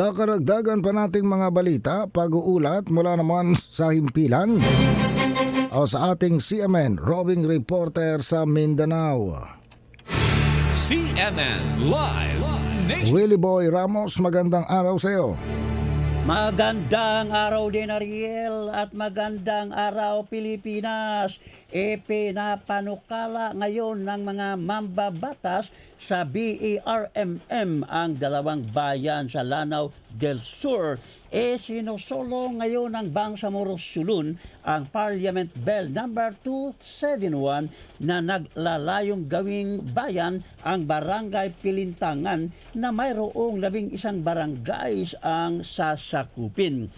Sa karagdagan pa nating mga balita, pag-uulat mula naman sa himpilan o sa ating CMN roving reporter sa Mindanao. CNN Live Nation. Willie Boy Ramos, magandang araw sa iyo. Magandang araw din Ariel at magandang araw Pilipinas. E pinapanukala ngayon ng mga mambabatas sa BERMM ang dalawang bayan sa Lanao del Sur. E sinusolo ngayon ng Bangsamoro Sulun ang Parliament Bill number 271 na naglalayong gawing bayan ang Barangay Pilintangan na mayroong labing isang barangays ang sasakupin.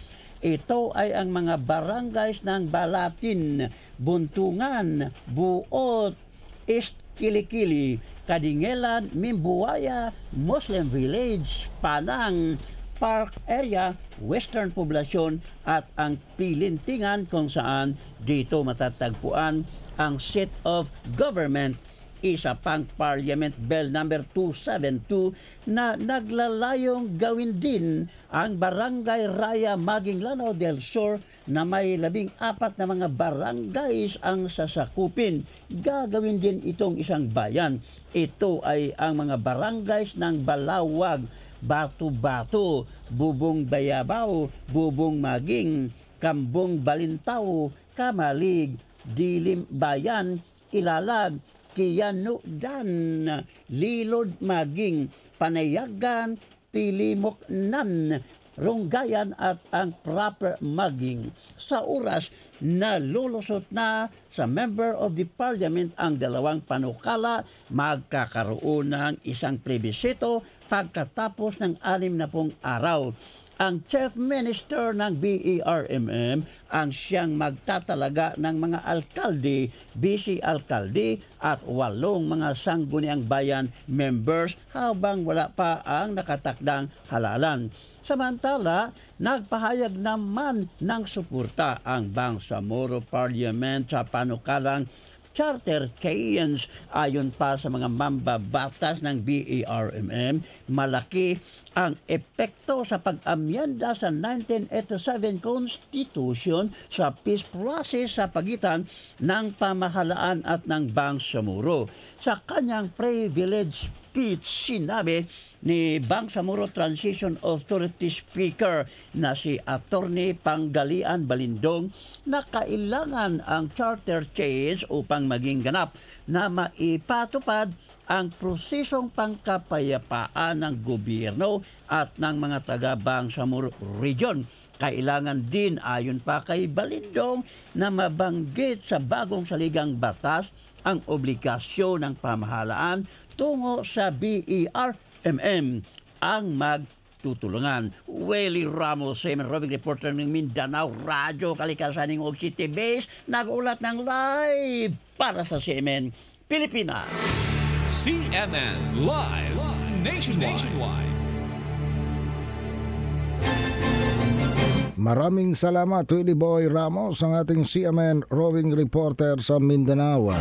Ito ay ang mga barangays ng Balatin, Buntungan, Buot, East Kilikili, Kadingelan, Mimbuaya, Muslim Village, Panang, Park Area, Western Poblasyon at ang Pilintingan kung saan dito matatagpuan ang seat of government isa pang Parliament Bill number 272 na naglalayong gawin din ang Barangay Raya Maging Lanao del Sur na may labing apat na mga barangays ang sasakupin. Gagawin din itong isang bayan. Ito ay ang mga barangays ng Balawag, Batu-Batu, Bubong Bayabaw, Bubong Maging, Kambong Balintaw, Kamalig, Dilim Bayan, Ilalag, Kiyanudan, Lilod Maging, Panayagan, Pilimoknan, Runggayan at ang proper maging. Sa oras na lulusot na sa member of the parliament ang dalawang panukala, magkakaroon ng isang plebisito pagkatapos ng anim na pong araw ang Chief Minister ng BERMM ang siyang magtatalaga ng mga alkalde, vice alkalde at walong mga sangguniang bayan members habang wala pa ang nakatakdang halalan. Samantala, nagpahayag naman ng suporta ang Bangsamoro Parliament sa panukalang charter change ayon pa sa mga mambabatas ng BERMM malaki ang epekto sa pag-amyenda sa 1987 Constitution sa peace process sa pagitan ng pamahalaan at ng Bangsamoro sa kanyang privilege speech sinabi ni Bangsamoro Transition Authority Speaker na si Attorney Panggalian Balindong na kailangan ang charter change upang maging ganap na maipatupad ang prosesong pangkapayapaan ng gobyerno at ng mga taga Bangsamoro Region. Kailangan din ayon pa kay Balindong na mabanggit sa bagong saligang batas ang obligasyon ng pamahalaan tungo sa BERMM ang magtutulungan. Welly Ramos, Semen Roving Reporter ng Mindanao, Radyo Kalikasan ng Og City Base, nag-ulat ng live para sa Semen, Pilipinas. CNN Live Nationwide. Nationwide. Maraming salamat Willie Boy Ramos ang ating CMN roving reporter sa Mindanao.